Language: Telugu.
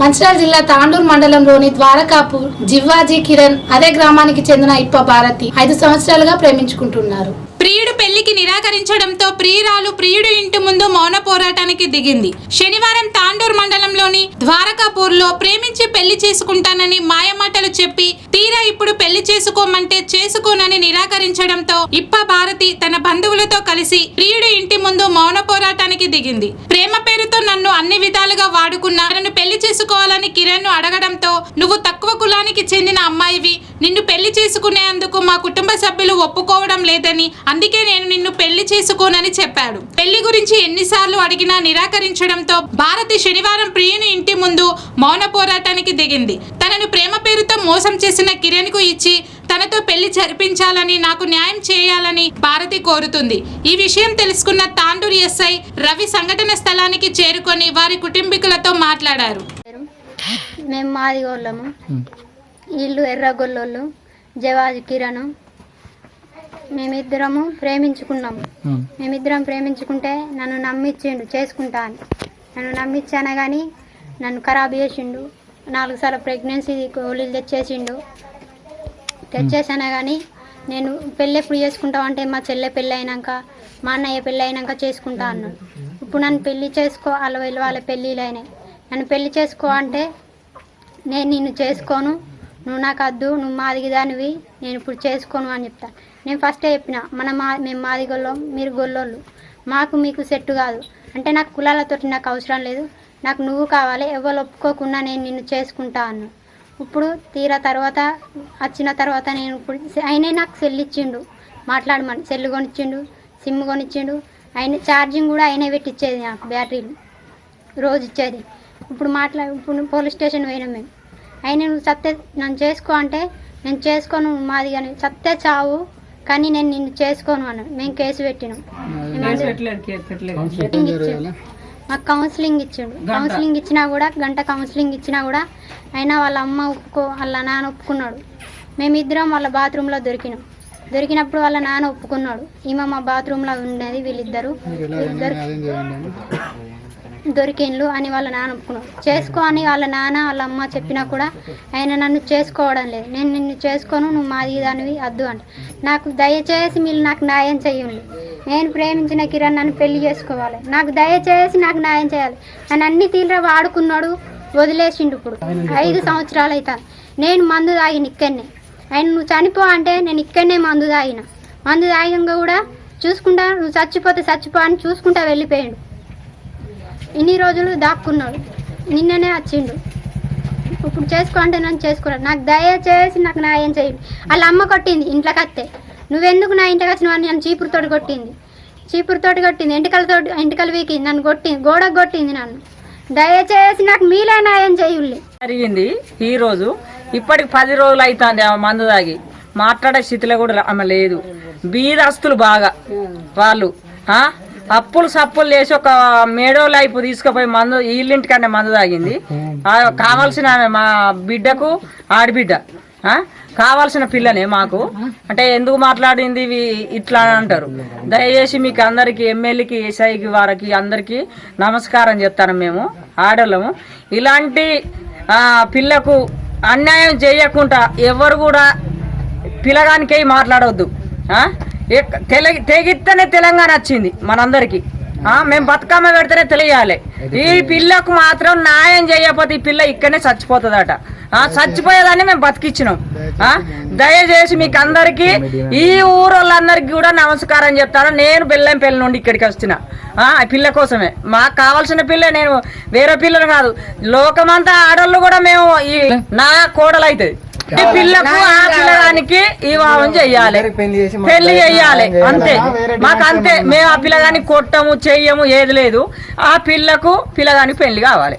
మంచిర్యాల జిల్లా తాండూరు మండలంలోని ద్వారకాపూర్ జివ్వాజీ కిరణ్ అదే గ్రామానికి చెందిన ఇప్ప భారతి ఐదు సంవత్సరాలుగా ప్రేమించుకుంటున్నారు. ప్రియుడు పెళ్ళికి నిరాకరించడంతో ప్రియురాలు ప్రియుడు ఇంటి ముందు మౌన పోరాటానికి దిగింది. శనివారం తాండూర్ మండలంలోని ద్వారకాపూర్లో ప్రేమించి పెళ్ళి చేసుకుంటానని మాయమాటలు చెప్పి తీరా ఇప్పుడు పెళ్ళి చేసుకోమంటే చేసుకోనని నిరాకరించడంతో ఇప్ప భారతి తన బంధువులతో కలిసి ప్రియుడు ఇంటి ముందు మౌన పోరాటానికి దిగింది. ప్రేమ పేరుతో నన్ను అన్ని విధాలుగా వాడుకున్నా నన్ను పెళ్ళి చేసుకోవాలని కిరణ్ను అడగడంతో నువ్వు తక్కువ కులానికి చెందిన అమ్మాయివి. నిన్ను పెళ్ళి చేసుకునేందుకు మా కుటుంబ సభ్యులు ఒప్పుకోవడం లేదని అందుకే నేను నిన్ను పెళ్ళి చేసుకోనని చెప్పాడు. పెళ్ళి గురించి ఎన్నిసార్లు అడిగినా నిరాకరించడంతో భారతి శనివారం ప్రియుని ఇంటి ముందు మౌన పోరాటానికి దిగింది. తనను ప్రేమ పేరుతో మోసం చేసిన కిరణ్కు ఇచ్చి తనతో పెళ్ళి జరిపించాలని నాకు న్యాయం చేయాలని భారతి కోరుతుంది. ఈ విషయం తెలుసుకున్న తాండూరు ఎస్ఐ రవి సంఘటన స్థలానికి చేరుకొని వారి కుటుంబీకులతో మాట్లాడారు. మేము మాదిగోళ్ళము ఇల్లు ఎర్రగొల్లోళ్ళు జవాజు కిరణ్ మేమిద్దరము ప్రేమించుకున్నాము మేమిద్దరం ప్రేమించుకుంటే నన్ను నమ్మిచ్చిండు చేసుకుంటా అని. నన్ను నమ్మిచ్చాను కానీ నన్ను ఖరాబ్ చేసిండు నాలుగు సార్లు ప్రెగ్నెన్సీ గోళీలు తెచ్చేసిండు. తెచ్చేసాను కానీ నేను పెళ్ళి ఎప్పుడు చేసుకుంటావు అంటే మా చెల్లె పెళ్ళి అయినాక మా అన్నయ్య పెళ్ళి అయినాక చేసుకుంటా అన్నాడు. ఇప్పుడు నన్ను పెళ్ళి చేసుకో వాళ్ళ వీళ్ళ వాళ్ళ పెళ్ళిళ్ళు అయినాయి నన్ను పెళ్ళి చేసుకో అంటే నేను నిన్ను చేసుకోను నువ్వు నాకు వద్దు నువ్వు మాదిగిదానివి నేను ఇప్పుడు చేసుకోను అని చెప్తాను నేను ఫస్టే చెప్పిన మన మా మేము మాది మీరు గొల్లోళ్ళు. మాకు మీకు సెట్ కాదు. అంటే నాకు కులాలతోటి నాకు అవసరం లేదు. నాకు నువ్వు కావాలి ఎవరు ఒప్పుకోకుండా నేను నిన్ను చేసుకుంటా అన్ను. ఇప్పుడు తీరా తర్వాత వచ్చిన తర్వాత నేను ఇప్పుడు ఆయనే నాకు సెల్ ఇచ్చిండు. మాట్లాడమని సెల్ కొనిచ్చిండు సిమ్ కొనిచ్చిండు. ఆయన ఛార్జింగ్ కూడా ఆయనే పెట్టిచ్చేది నాకు బ్యాటరీలు. రోజు ఇచ్చేది. ఇప్పుడు మాట్లా ఇప్పుడు పోలీస్ స్టేషన్ పోయినాం మేము. ఆయన నువ్వు సత్తే నన్ను చేసుకో అంటే నేను చేసుకోను మాది కానీ సత్తే చావు కానీ నేను నిన్ను చేసుకోను అన్నాడు మేము కేసు పెట్టినాం. మాకు కౌన్సిలింగ్ ఇచ్చిండు. కౌన్సిలింగ్ ఇచ్చినా కూడా గంట కౌన్సిలింగ్ ఇచ్చినా కూడా అయినా వాళ్ళ అమ్మ ఒప్పుకో వాళ్ళ నాన్న ఒప్పుకున్నాడు. మేమిద్దరం వాళ్ళ బాత్రూంలో దొరికినాం. దొరికినప్పుడు వాళ్ళ నాన్న ఒప్పుకున్నాడు. ఈమె మా బాత్రూంలో ఉండేది వీళ్ళిద్దరు. ఇద్దరు దొరికిండ్లు అని వాళ్ళ నాన్న ఒప్పుకున్నాడు చేసుకో అని వాళ్ళ నాన్న వాళ్ళ అమ్మ చెప్పినా కూడా ఆయన నన్ను చేసుకోవడం లేదు. నేను నిన్ను చేసుకోను నువ్వు మాది దానివి వద్దు అంట. నాకు దయచేసి మీరు నాకు న్యాయం చేయండి నేను ప్రేమించిన కిరణ్ నన్ను పెళ్ళి చేసుకోవాలి. నాకు దయచేసి నాకు న్యాయం చేయాలి. నన్ను అన్ని తీవ్ర వాడుకున్నాడు వదిలేసిండు ఇప్పుడు. ఐదు సంవత్సరాలు అవుతాయి నేను మందు తాగిన ఇక్కడనే ఆయన నువ్వు చనిపో అంటే నేను ఇక్కడనే మందు తాగిన. మందు తాగినాక కూడా చూసుకుంటా నువ్వు చచ్చిపోతే చచ్చిపో అని చూసుకుంటా వెళ్ళిపోయాడు. ఇన్ని రోజులు దాక్కున్నాడు. నిన్ననే వచ్చిండు ఇప్పుడు చేసుకో అంటే నన్ను చేసుకున్నాడు నాకు దయచేసి నాకు న్యాయం చేయండి వాళ్ళ అమ్మ కొట్టింది ఇంట్లోకి వస్తే నువ్వెందుకు నా ఇంటికి వచ్చినావు అని నన్ను చీపురుతోటి కొట్టింది. చీపురుతోటి కొట్టింది. ఎంటికలతో ఎంటికలు వీకింది నన్ను కొట్టింది గోడకు కొట్టింది నన్ను. దయచేసి నాకు మీలే న్యాయం చేయుల్లి జరిగింది ఈ రోజు. ఇప్పటికి పది రోజులు అవుతుంది ఆమె మందు తాగి. మాట్లాడే స్థితిలో కూడా ఆమె లేదు. బీదస్తులు బాగా వాళ్ళు. అప్పులు సప్పులు చేసి ఒక మేడో లైఫ్ తీసుకుపోయి మందు వీళ్ళింటికన్నా మందు తాగింది. కావాల్సిన మా బిడ్డకు ఆడబిడ్డ కావాల్సిన పిల్లనే మాకు. అంటే ఎందుకు మాట్లాడింది ఇవి ఇట్లా అని అంటారు. దయచేసి మీకు అందరికి ఎమ్మెల్యేకి ఎస్ఐకి వారికి అందరికీ నమస్కారం చెప్తాను మేము ఆడోళ్ళము. ఇలాంటి పిల్లకు అన్యాయం చేయకుండా ఎవరు కూడా పిల్లగానికే మాట్లాడవద్దు ఆ? తెగిస్తేనే తెలంగాణ వచ్చింది మనందరికి. ఆ, మేము బతుకమ్మ పెడితేనే తెలియాలి. ఈ పిల్లకు మాత్రం న్యాయం చేయకపోతే ఈ పిల్ల ఇక్కడనే చచ్చిపోతుందట. ఆ, చచ్చిపోయేదాన్ని మేము బతికిచ్చినాం. ఆ, దయచేసి మీకు అందరికి ఈ ఊరోళ్ళందరికీ కూడా నమస్కారం చెప్తాను. నేను బెల్లంపల్లి నుండి ఇక్కడికి వచ్చిన. పిల్ల కోసమే. మాకు కావాల్సిన పిల్ల నేను. వేరే పిల్లలు కాదు. లోకమంతా ఆడోళ్ళు కూడా మేము ఈ నా కోడలు అవుతుంది ఈ పిల్లకు ఆ పిల్లగానికి ఈ భావం చెయ్యాలి. పెళ్ళి చెయ్యాలి అంతే. మాకు అంతే. మేము ఆ పిల్లగానికి కొట్టము చెయ్యము ఏది లేదు. ఆ పిల్లకు పిల్లగానికి పెళ్ళి కావాలి.